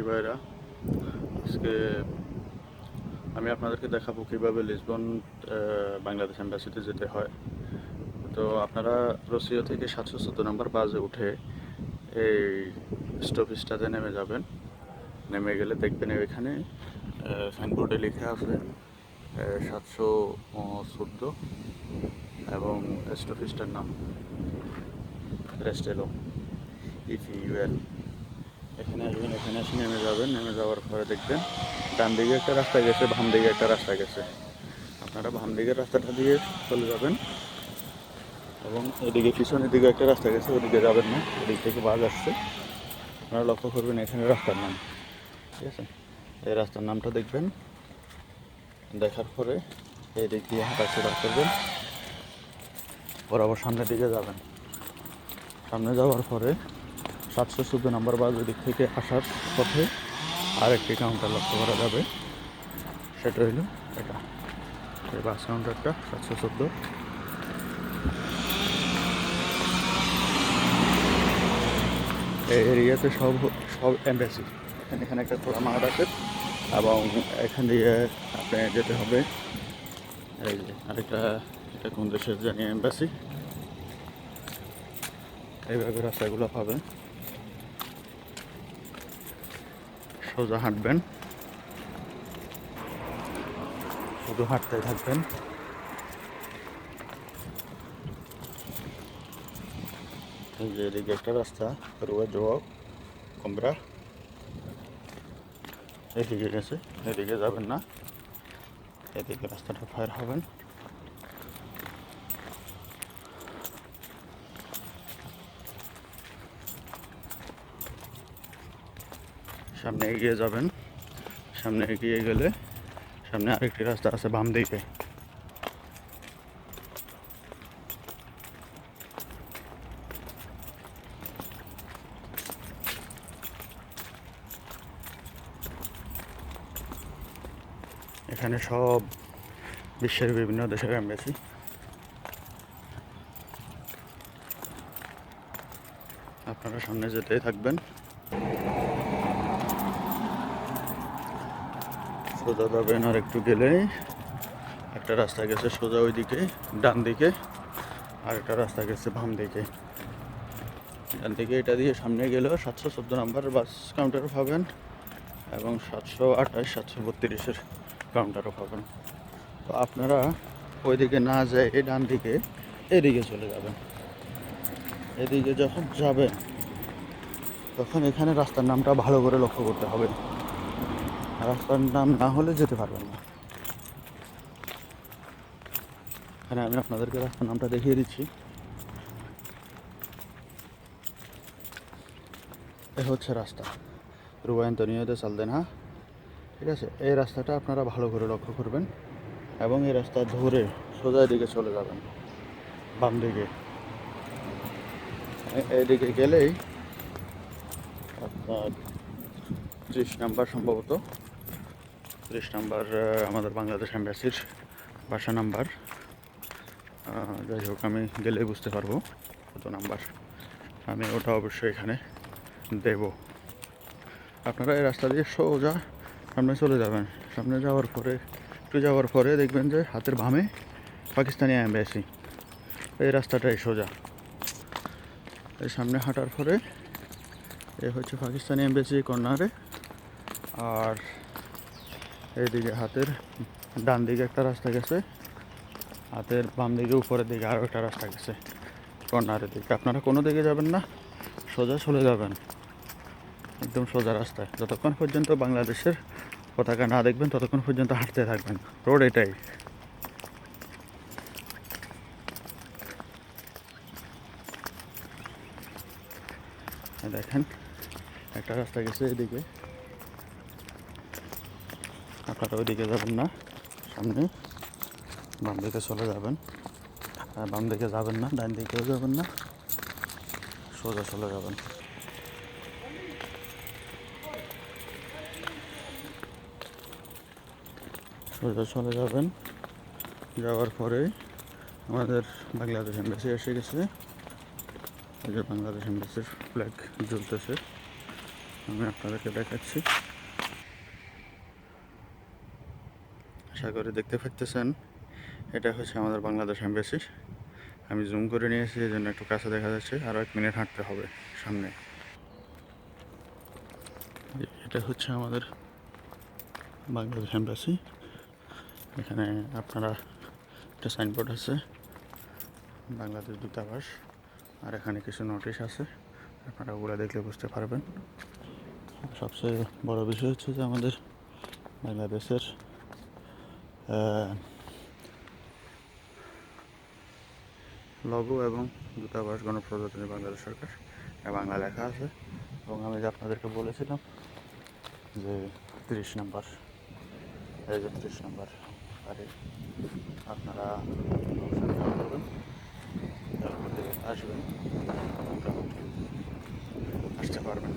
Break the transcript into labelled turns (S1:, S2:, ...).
S1: প্রবাসী ভাইরা, আজকে আমি আপনাদেরকে দেখাবো কীভাবে লিসবন বাংলাদেশ অ্যাম্বাসিতে যেতে হয়। তো আপনারা রসিয়া থেকে সাতশো চোদ্দ নম্বর বাসে উঠে এই স্টপেজটাতে নেমে যাবেন। নেমে গেলে দেখবেন এখানে সাইনবোর্ডে লিখে আছে সাতশো চোদ্দ এবং স্টপেজটার নাম রেস্টেলো ইফ ইউএল এখানে আসবেন, এখানে এসে নেমে যাবেন, নেমে যাওয়ার পরে দেখবেন ডান দিকে একটা রাস্তা গেছে, বাম দিকে একটা রাস্তা গেছে। আপনারা বাম দিকের রাস্তাটা দিয়ে চলে যাবেন এবং এদিকে পিছনের দিকে একটা রাস্তা গেছে, ওদিকে যাবেন না ওদিক থেকে বাস আসছে। আপনারা লক্ষ্য করবেন এখানে রাস্তার নাম, ঠিক আছে? এই রাস্তার নামটা দেখবেন, দেখার পরে এই দিক দিয়ে হাঁটাচলা করবেন বরাবর সামনের দিকে যাবেন। সামনে যাওয়ার পরে সাতশো চোদ্দ নম্বর বাস ওদিক থেকে আসার পথে আরেকটি কাউন্টার লক্ষ্য করা যাবে। সেটা হইল এটা। এই বাস কাউন্টারটা সাতশো চোদ্দ। এই এরিয়াতে সব সব এম্বাসি এখানে একটা খোলা মাঠ আছে এবং এখান দিয়ে আপনি যেতে হবে। এই যে আরেকটা, এটা কোন দেশের জানি এম্বাসি এইভাবে রাস্তাগুলো পাবেন সোজা হাঁটবেন শুধু হাঁটতে থাকবেন এই যে এদিকে একটা রাস্তা রুয়া জোয়া কমরা এদিকে গেছে এদিকে যাবেন না এদিকে রাস্তাটা ফায়ার হবেন সামনে এগিয়ে যাবেন। সামনে এগিয়ে গেলে সামনে আরেকটি রাস্তা আছে বাম দিকে। এখানে সব বিশ্বের বিভিন্ন দেশের এম্বাসি। আপনারা সামনে যেতেই থাকবেন। সোজা যাবেন আর একটু গেলেই একটা রাস্তা গেছে সোজা ওই দিকে ডান দিকে, আর একটা রাস্তা গেছে বাম দিকে। ডান দিকে এটা দিয়ে সামনে গেলেও সাতশো চোদ্দ নাম্বার বাস কাউন্টারও পাবেন এবং সাতশো আঠাশ, সাতশো বত্রিশের কাউন্টারও পাবেন। তো আপনারা ওইদিকে না যায় এই ডান দিকে এদিকে চলে যাবেন। এদিকে যখন যাবেন, তখন এখানে রাস্তার নামটা ভালো করে লক্ষ্য করতে হবে। রাস্তার নাম না হলে যেতে পারবেন না। এখানে আমি আপনাদেরকে রাস্তার নামটা দেখিয়ে দিচ্ছি। এ হচ্ছে রাস্তা। রুবায়ন্তনীয়তে সালদেনা ঠিক আছে? এই রাস্তাটা আপনারা ভালো করে লক্ষ্য করবেন এবং এই রাস্তা ধরে সোজা দিকে চলে যাবেন, বাম দিকে। এ- এইদিকে গেলেই আপনার ত্রিশ নাম্বার সম্ভবত ত্রিশ নাম্বার আমাদের বাংলাদেশ অ্যাম্বাসির বাসা নাম্বার। যাই হোক, আমি গেলেই বুঝতে পারব কত নাম্বার। আমি ওটা অবশ্যই এখানে দেব। আপনারা এই রাস্তা দিয়ে সোজা সামনে চলে যাবেন। সামনে যাওয়ার পরে, একটু যাওয়ার পরে দেখবেন যে হাতের বামে পাকিস্তানি অ্যাম্বাসি এই রাস্তাটাই সোজা। এই সামনে হাঁটার পরে, এ হচ্ছে পাকিস্তানি এমবেসি কর্নারে। আর এইদিকে হাতের ডান দিকে একটা রাস্তা গেছে। হাতের বাম দিকে উপরের দিকে আরও একটা রাস্তা গেছে কর্নারের দিকে। আপনারা কোনো দিকে যাবেন না, সোজা চলে যাবেন। একদম সোজা রাস্তায়। যতক্ষণ পর্যন্ত বাংলাদেশের পতাকা না দেখবেন, ততক্ষণ পর্যন্ত হাঁটতে থাকবেন। রোড এটাই। দেখেন, একটা রাস্তা গেছে এদিকে আপনারা ওইদিকে যাবেন না, সামনে। বাম দিকে চলে যাবেন। বাম দিকে যাবেন না, ডান দিকেও যাবেন না, সোজা চলে যাবেন। সোজা চলে যাবেন। যাওয়ার পরে আমাদের বাংলাদেশ এম্বাসি এসে গেছে। এই যে বাংলাদেশ এম্বাসির ফ্ল্যাগ জ্বলতেছে। আমি আপনাদেরকে দেখাচ্ছি। আশা করি দেখতে পাচ্তেছেন এটা হচ্ছে আমাদের বাংলাদেশ এম্বাসি আমি জুম করে নিয়েছি এই জন্য একটু কাছে দেখা যাচ্ছে। আরও এক মিনিট হাঁটতে হবে সামনে। এটা হচ্ছে আমাদের বাংলাদেশ এম্বাসি এখানে আপনারা একটা সাইনবোর্ড আছে, বাংলাদেশ দূতাবাস। আর এখানে কিছু নোটিশ আছে, আপনারা ওগুলো দেখলে বুঝতে পারবেন। সবচেয়ে বড় বিষয় হচ্ছে যে আমাদের বাংলাদেশের লগো এবং দূতাবাস গণপ্রজাতন্ত্রী বাংলাদেশ সরকার বাংলা লেখা আছে। এবং আমি যে আপনাদেরকে বলেছিলাম যে তিরিশ নাম্বার, এই যে তিরিশ নাম্বার গাড়ি আপনারা করবেন। আসবেন। আসতে পারবেন।